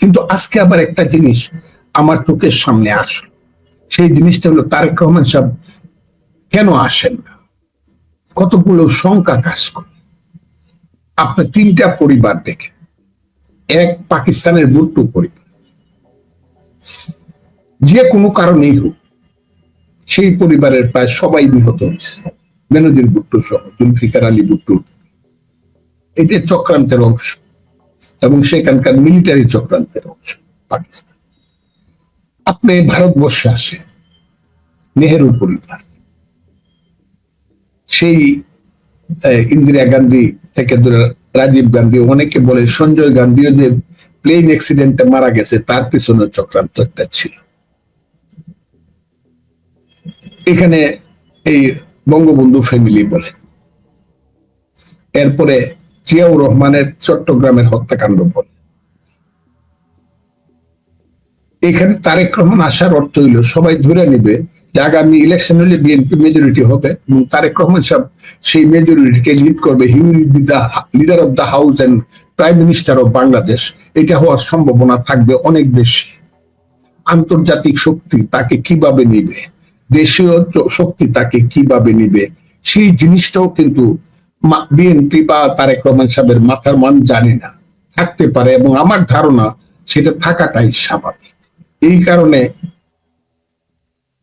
কিন্তু আজকে আবার একটা জিনিস আমার চোখের সামনে আসলো। সেই জিনিসটা হলো তারেক রহমান সাহেব কেন আসেন না? কতগুলো শঙ্কা কাজ করে। আপনার তিনটা পরিবার দেখেন। এক পাকিস্তানের বুট্টু পরিবার। যে কোনো কারণেই হোক, সেই পরিবারের প্রায় সবাই নিহত হয়েছে। বেনজির বুট্টু সহ, জুলফিকার আলী বুট্টু। এটা চক্রান্তের অংশ। এবং সেখানকার মিলিটারি চক্রান্তের অংশ, পাকিস্তান। আপনি ভারতবর্ষে আসেন, নেহেরু পরিবার। সেই ইন্দিরা গান্ধী থেকে রাজীব গান্ধী, অনেকে বলে সঞ্জয় গান্ধীও যে প্লেন অ্যাক্সিডেন্টে মারা গেছে, তার পিছনে চক্রান্ত একটা ছিল। এখানে এই বঙ্গবন্ধু ফ্যামিলি বলে। এরপরে জিয়াউর রহমানের চট্টগ্রামের হত্যাকাণ্ড বলে। এখানে তারেক রহমান আসার অর্থ হইল, সবাই ধরে নিবে যে আগামী ইলেকশন হলে বিএনপি মেজরিটি হবে এবং তারেক রহমান সাহেব সেই মেজরিটিকে লিড করবে he will be the leader of the house and prime minister of Bangladesh এটা হওয়ার সম্ভাবনা থাকবে অনেক বেশি। আন্তর্জাতিক শক্তি তাকে কীভাবে নিবে? দেশীয় শক্তি তাকে কীভাবে নিবে? সেই জিনিসটাও কিন্তু বিএনপি বা তারেক রহমান সাহেবের মাথার মান জানি না। থাকতে পারে এবং আমার ধারণা সেটা থাকাটাই স্বাভাবিক। এই কারণে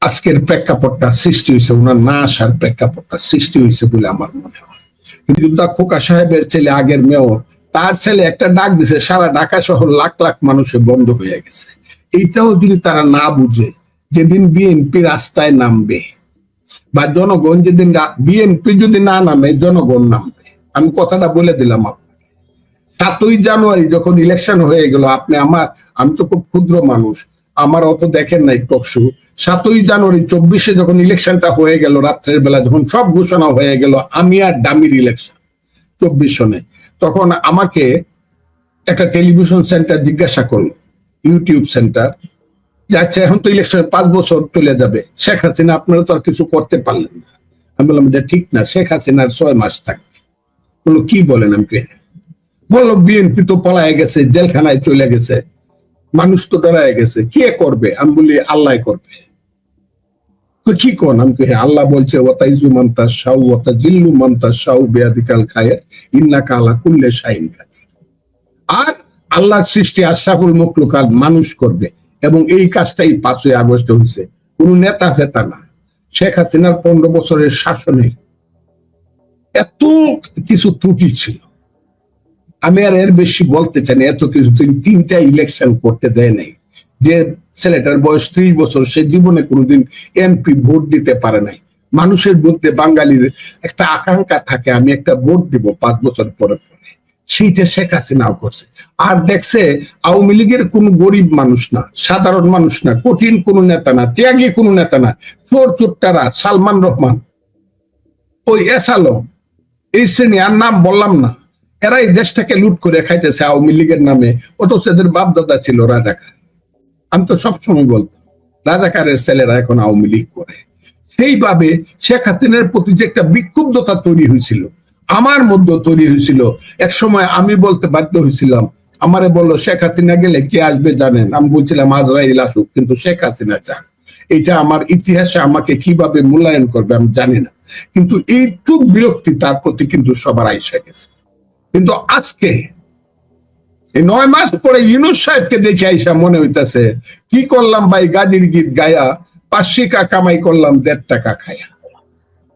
আজকের প্রেক্ষাপটটা সৃষ্টি হয়েছে, ওনার না আসার প্রেক্ষাপটটা সৃষ্টি হয়েছে বলে আমার মনে হয়। কিন্তু যোদ্ধা খোকা সাহেবের ছেলে, আগের মেয়র, তার ছেলে একটা ডাক দিছে, সারা ঢাকা শহর লাখ লাখ মানুষে বন্ধ হয়ে গেছে। এইটাও যদি তারা না বুঝে, যেদিন বিএনপি রাস্তায় নামবে বা জনগণ যেদিন বিএনপি যদি না নামে, জনগণ নামবে। আমি কথাটা বলে দিলাম আপনাকে। সাতই জানুয়ারি যখন ইলেকশন হয়ে গেল, আপনি আমার, আমি তো খুব ক্ষুদ্র মানুষ, আমার অত দেখেন নাই টকশো। সাতই জানুয়ারি চব্বিশে যখন ইলেকশনটা হয়ে গেল, রাত্রের বেলা যখন সব ঘোষণা হয়ে গেল, আমি আর ডামির ইলেকশন চব্বিশ সনে। তখন আমাকে একটা টেলিভিশন সেন্টার জিজ্ঞাসা করল ইউটিউব সেন্টার যাচ্ছে এখন তো ইলেকশন পাঁচ বছর চলে যাবে। শেখ হাসিনা আপনারা তো আর কিছু করতে পারলেন না। আমি বললাম এটা ঠিক না শেখ হাসিনার ছয় মাস থাকবে বলল কি বলেন আমি কে বলল বিএনপি তো পলায় গেছে জেলখানায় চলে গেছে মানুষ তো ডরায় গেছে কে করবে? আমি বলি আল্লাহ করবে। কি কোন? আমি হ্যাঁ, আল্লাহ বলছে ওয়াতাইজু মান্তা শাউ ওয়াতা জিল্লু মান্তা শাউ বেয়াদিকাল খায়ের ইন্না কালা কুল্লে শাহিন কাদি আর আল্লাহর সৃষ্টি আশরাফুল মকলুকাল মানুষ করবে। এবং এই কাজটাই পাঁচই আগস্ট হয়েছে। কোন নেতা ফেতা না। শেখ হাসিনার পনেরো বছরের শাসনে এত কিছু ত্রুটি ছিল। আমি আর এর বেশি বলতে চাই এত কিছু। তিনি তিনটা ইলেকশন করতে দেয় নাই। যে ছেলেটার বয়স ত্রিশ বছর, সে জীবনে কোনোদিন এমপি ভোট দিতে পারে নাই। মানুষের মধ্যে বাঙালির একটা আকাঙ্ক্ষা থাকে, আমি একটা ভোট দিব পাঁচ বছর পরে পরে। সেইটা শেখ হাসিনাও করছে। আর দেখছে আওয়ামী লীগের কোন গরিব মানুষ না, সাধারণ মানুষ না, কঠিন কোন নেতা না, ত্যাগী কোন নেতা না, চোর চোরটারা সালমান রহমান, ওই এসালম এই শ্রেণি আর নাম বললাম না এরা এই দেশটাকে লুট করে খাইতেছে আওয়ামী লীগের নামে, অথচ এদের বাপ দাদা ছিল রাজাকার। আমি তো সবসময় বলতাম, রাজাকারের ছেলেরা এখন আওয়ামী লীগ করে। সেইভাবে শেখ হাসিনার প্রতি যে একটা বিক্ষুব্ধতা তৈরি হয়েছিল আমার মধ্যে তৈরি হয়েছিল। এক সময় আমি বলতে বাধ্য হয়েছিলাম, আমারে বলল, শেখ হাসিনা গেলে কে আসবে জানেন? আমি বলছিলাম, আজরাইল আসুক, কিন্তু শেখ হাসিনা চান এটা আমার ইতিহাসে আমাকে কীভাবে মূল্যায়ন করবে আমি জানি না। কিন্তু এইটুক বিরক্তি তার প্রতি কিন্তু সবার আইসা গেছে। কিন্তু আজকে, এই নয় মাস পরে ইউনুস সাহেবকে দেখে আইসা মনে হইতাছে, কি করলাম ভাই গাজির গীত গায়া পাঁচশিকা কামাই করলাম, দেড় টাকা খায়া।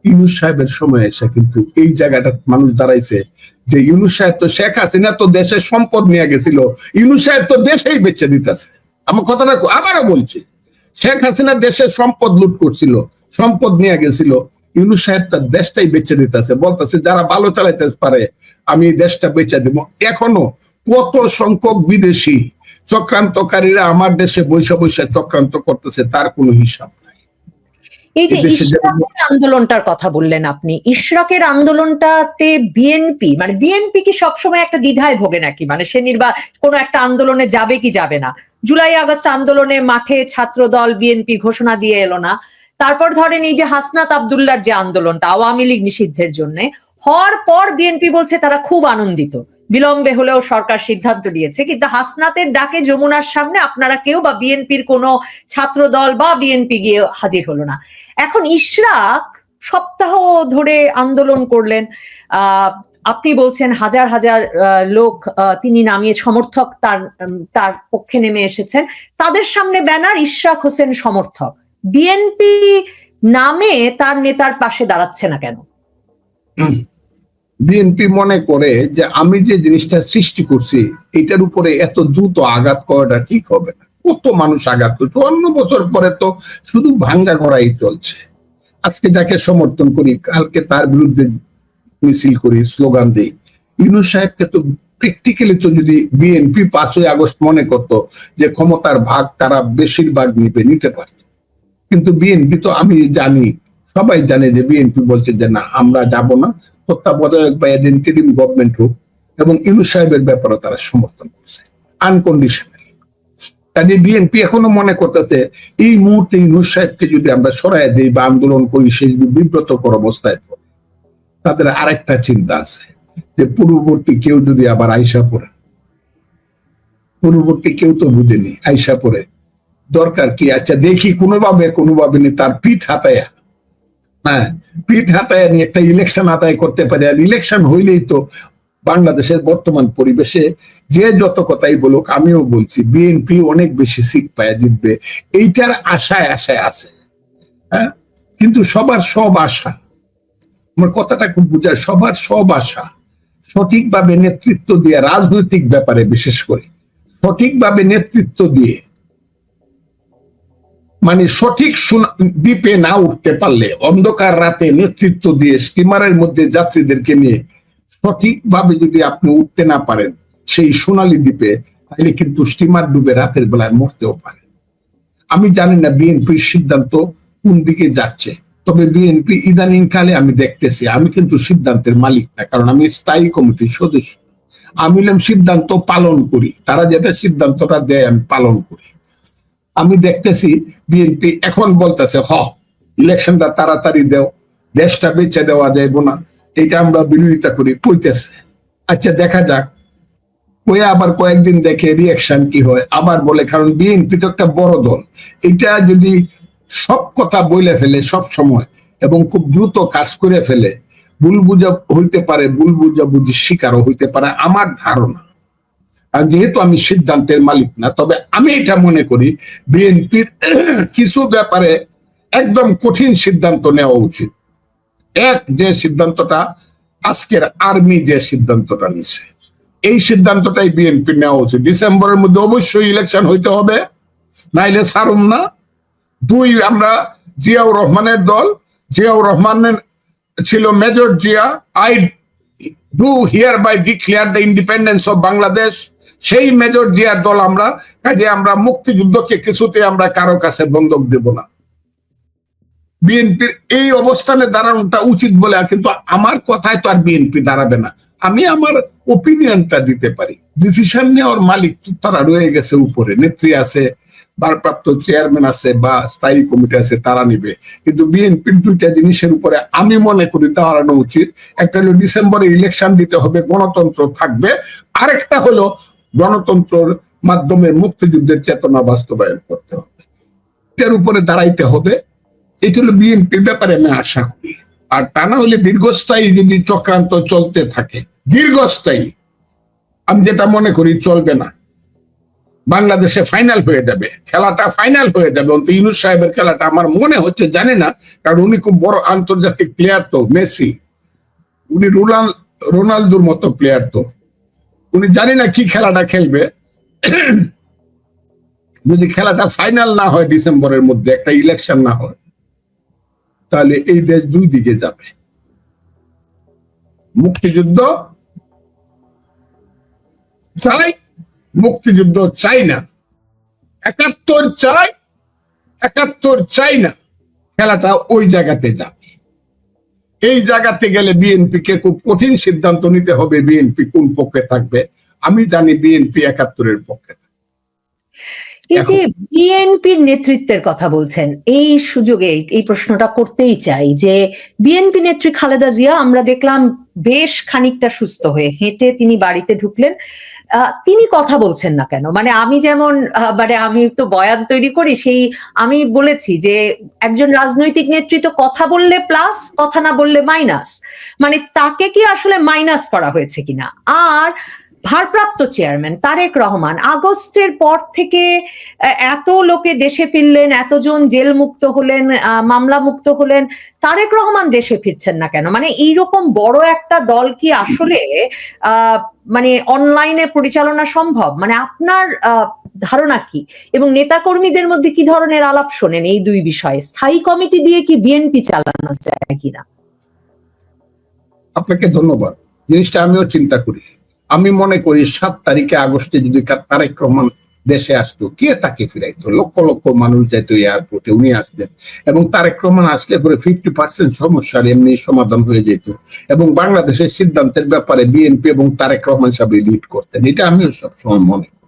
ইউনুস সাহেবের সময় এসে কিন্তু এই জায়গাটা মানুষ দাঁড়াইছে যে ইউনুস সাহেব তো শেখ হাসিনা তো দেশের সম্পদ নিয়ে গেছিল, ইউনুস সাহেব তো দেশেই বেচে দিতেছে। আমার কথাটা আবারও বলছি, শেখ হাসিনা দেশের সম্পদ লুট করছিল, সম্পদ নিয়ে গেছিল, ইউনুস সাহেব তার দেশটাই বেচে দিতেছে। বলতেছে, যারা ভালো চালাইতে পারে, আমি দেশটা বেচে দিব। এখনও কত সংখ্যক বিদেশি চক্রান্তকারীরা আমার দেশে বৈশা বৈশা চক্রান্ত করতেছে, তার কোনো হিসাব এই যে ইশরাকের আন্দোলনটার কথা বললেন আপনি ইশরাকের আন্দোলনটাতে বিএনপি মানে বিএনপি কি সবসময় একটা দ্বিধায় ভোগে নাকি? মানে সে নির্বা কোনো একটা আন্দোলনে যাবে কি যাবে না? জুলাই আগস্ট আন্দোলনে মাঠে ছাত্র দল বিএনপি ঘোষণা দিয়ে এলো না। তারপর ধরেন এই যে হাসনাত আবদুল্লার যে আন্দোলনটা আওয়ামী লীগ নিষিদ্ধের জন্য হওয়ার পর বিএনপি বলছে তারা খুব আনন্দিত। বিলম্বে হলেও সরকার সিদ্ধান্ত নিয়েছে। কিন্তু হাসনাতের ডাকে যমুনার সামনে আপনারা কেউ বা বিএনপির কোনো ছাত্র দল বা বিএনপি গিয়ে হাজির হলো না। এখন ইশরাক সপ্তাহ ধরে আন্দোলন করলেন। আহ, আপনি বলছেন হাজার হাজার লোক তিনি নামিয়ে সমর্থক তার তার পক্ষে নেমে এসেছেন। তাদের সামনে ব্যানার ইশরাক হোসেন সমর্থক। বিএনপি নামে তার নেতার পাশে দাঁড়াচ্ছে না কেন? বিএনপি মনে করে যে আমি যে জিনিসটা সৃষ্টি করছি, এটার উপরে এত দ্রুত আঘাত করাটা ঠিক হবে না। কত মানুষ আঘাত করছে। অন্য বছর পরে তো শুধু ভাঙ্গা করাই চলছে। আজকে যাকে সমর্থন করি, কালকে তার বিরুদ্ধে মিছিল করি, স্লোগান দিই। ইউনুস সাহেবকে তো প্র্যাকটিক্যালি তো যদি বিএনপি পাঁচই আগস্ট মনে করতো যে ক্ষমতার ভাগ তারা বেশিরভাগ নিবে, নিতে পারত। কিন্তু বিএনপি তো আমি জানি, সবাই জানে যে বিএনপি বলছে যে না, আমরা যাব না। তত্ত্বাবধায়ক বা ইন্টারিম গভর্নমেন্ট হোক এবং ইউনুস সাহেবের ব্যাপারে তারা সমর্থন করছে আনকন্ডিশনাল কাজে বিএনপি এখনও মনে করতেছে, এই মুহূর্তে ইউনুস সাহেবকে যদি আমরা সরাই দিই বা আন্দোলন করি, সে যদি বিব্রতকর অবস্থায় পড়ে, তাদের আরেকটা চিন্তা আছে যে পূর্ববর্তী কেউ যদি আবার আইসা পড়ে, পূর্ববর্তী কেউ তো বুঝেনি, আইসা পড়ে। দরকার কি? আচ্ছা দেখি কোনোভাবে কোনোভাবে তার পিঠ হাতায়া হ্যাঁ পিঠ হাতায় নিয়ে একটা ইলেকশন আদায় করতে পারে। আর ইলেকশন হইলেই তো বাংলাদেশের বর্তমান পরিবেশে যে যত কথাই বলুক, আমিও বলছি বিএনপি অনেক বেশি জিতবে। এইটার আশায় আশায় আছে। হ্যাঁ কিন্তু সবার সব আশা, আমার কথাটা খুব বুঝায়, সবার সব আশা সঠিকভাবে নেতৃত্ব দিয়ে, রাজনৈতিক ব্যাপারে বিশেষ করে, সঠিকভাবে নেতৃত্ব দিয়ে মানে সঠিক দ্বীপে না উঠতে পারলে অন্ধকার রাতে নেতৃত্ব দিয়ে স্টিমারের মধ্যে যাত্রীদেরকে নিয়ে সঠিকভাবে যদি আপনি উঠতে না পারেন সেই সোনালী দ্বীপে, তাহলে কিন্তু স্টিমার ডুবে রাতের বেলায় মরতেও পারে। আমি জানি না বিএনপির সিদ্ধান্ত কোন দিকে যাচ্ছে, তবে বিএনপি ইদানিং কালে আমি দেখতেছি, আমি কিন্তু সিদ্ধান্তের মালিক না, কারণ আমি স্থায়ী কমিটির সদস্য। আমি সিদ্ধান্ত পালন করি, তারা যেটা সিদ্ধান্তটা দেয় আমি পালন করি। আমি দেখতেছি বিএনপি এখন বলতেছে, হ, ইলেকশনটা তাড়াতাড়ি দেও, দেশটা বেঁচে দেওয়া যাইব না, এটা আমরা বিরোধিতা করি। কইতেছে। আচ্ছা দেখা যাক। কয়ে আবার কয়েকদিন দেখে রিয়াকশন কি হয়। আবার বলে, কারণ বিএনপি তো একটা বড় দল। এটা যদি সব কথা বলে ফেলে সব সময় এবং খুব দ্রুত কাজ করে ফেলে, ভুল বুঝা হইতে পারে, ভুল বুঝা বুঝি শিকারও হইতে পারে। আমার ধারণা যেহেতু আমি সিদ্ধান্তের মালিক না, তবে আমি এটা মনে করি, বিএনপির কিছু ব্যাপারে একদম কঠিন সিদ্ধান্ত নেওয়া উচিত। এক, যে সিদ্ধান্তটা আজকের আর্মি যে সিদ্ধান্তটা নিছে, এই সিদ্ধান্তটাই বিএনপি নেওয়া উচিত। ডিসেম্বরের মধ্যে অবশ্যই ইলেকশন হইতে হবে, নাইলে সারুম না। দুই, আমরা জিয়াউর রহমানের দল, জিয়াউর রহমানের ছিল major Zia I do hereby declare the independence of Bangladesh সেই মেজর জিয়ার দল আমরা, কাজে আমরা মুক্তিযুদ্ধকে কিছুতে আমরা কারও কাছে বন্ধক দেব না। বিএনপির এই অবস্থানে দাঁড়ানোটা উচিত বলে কিন্তু আমার কথায় তো আর বিএনপি দাঁড়াবে না। আমি আমার ওপিনিয়নটা দিতে পারি। ডিসিশন নেওয়ার মালিক তারা রয়ে গেছে উপরে। নেত্রী আছে, ভারপ্রাপ্ত চেয়ারম্যান আছে বা স্থায়ী কমিটি আছে, তারা নিবে। কিন্তু বিএনপির দুইটা জিনিসের উপরে আমি মনে করি দাঁড়ানো উচিত। একটা হলো ডিসেম্বরে ইলেকশন দিতে হবে, গণতন্ত্র থাকবে। আরেকটা হলো গণতন্ত্রের মাধ্যমে মুক্তিযুদ্ধের চেতনা বাস্তবায়ন করতে হবে। এটার উপরে দাঁড়াইতে হবে। এটা হলো বিএনপির ব্যাপারে আমি আশা করি। আর তা না হলে দীর্ঘস্থায়ী যদি চক্রান্ত চলতে থাকে, দীর্ঘস্থায়ী, আমি যেটা মনে করি চলবে না। বাংলাদেশে ফাইনাল হয়ে যাবে, খেলাটা ফাইনাল হয়ে যাবে। অন্ত ইউনুস সাহেবের খেলাটা আমার মনে হচ্ছে জানি না, কারণ উনি খুব বড় আন্তর্জাতিক প্লেয়ার তো, মেসি। উনি রোনাল রোনালদোর মতো প্লেয়ার তো। উনি জানি না কি খেলাটা খেলবে। যদি খেলাটা ফাইনাল না হয় ডিসেম্বরের মধ্যে, একটা ইলেকশন না হয়, তাহলে এই দেশ দুই দিকে যাবে। মুক্তিযুদ্ধ চাই মুক্তিযুদ্ধ চাই না। একাত্তর চাই একাত্তর চাই না। খেলাটা ওই জায়গাতে যাবে এই জায়গাতে গেলে বিএনপি কে খুব কঠিন সিদ্ধান্ত নিতে হবে বিএনপি কোন পক্ষে থাকবে আমি জানি বিএনপি একাত্তরের পক্ষে। এই যে বিএনপির নেতৃত্বের কথা বলছেন এই সুযোগে এই প্রশ্নটা করতেই চাই যে বিএনপি নেত্রী খালেদা জিয়া আমরা দেখলাম বেশ খানিকটা সুস্থ হয়ে হেঁটে তিনি বাড়িতে ঢুকলেন তিনি কথা বলছেন না কেন? মানে আমি যেমন মানে আমি তো বয়ান তৈরি করি, সেই আমি বলেছি যে একজন রাজনৈতিক নেতৃত্ব কথা বললে প্লাস কথা না বললে মাইনাস মানে তাকে কি আসলে মাইনাস করা হয়েছে কিনা? আর ভারপ্রাপ্ত চেয়ারম্যান তারেক রহমান আগস্টের পর থেকে এত লোকে দেশে ফিরলেন, এতজন জেল মুক্ত হলেন মামলা মুক্ত হলেন, তারেক রহমান দেশে ফিরছেন না কেন? মানে এইরকম বড় একটা দল কি আসলে মানে অনলাইনে পরিচালনা সম্ভব? মানে আপনার ধারণা কি? এবং নেতাকর্মীদের মধ্যে কি ধরনের আলাপ শোনেন এই দুই বিষয়ে? স্থায়ী কমিটি দিয়ে কি বিএনপি চালানো যায় কিনা? আপনাকে ধন্যবাদ। জিনিসটা আমিও চিন্তা করি। আমি মনে করি সাত তারিখে আগস্টে যদি তারেক রহমান দেশে আসতো, কে তাকে ফিরাইতো? লক্ষ লক্ষ মানুষ যেত এয়ারপোর্টে উনি আসতেন। এবং তারেক রহমান আসলে পরে ফিফটি পার্সেন্ট সমস্যার এমনি সমাধান হয়ে যেত। এবং বাংলাদেশের সিদ্ধান্তের ব্যাপারে বিএনপি এবং তারেক রহমান সাহেব লিড করতেন। এটা আমিও সবসময় মনে করি।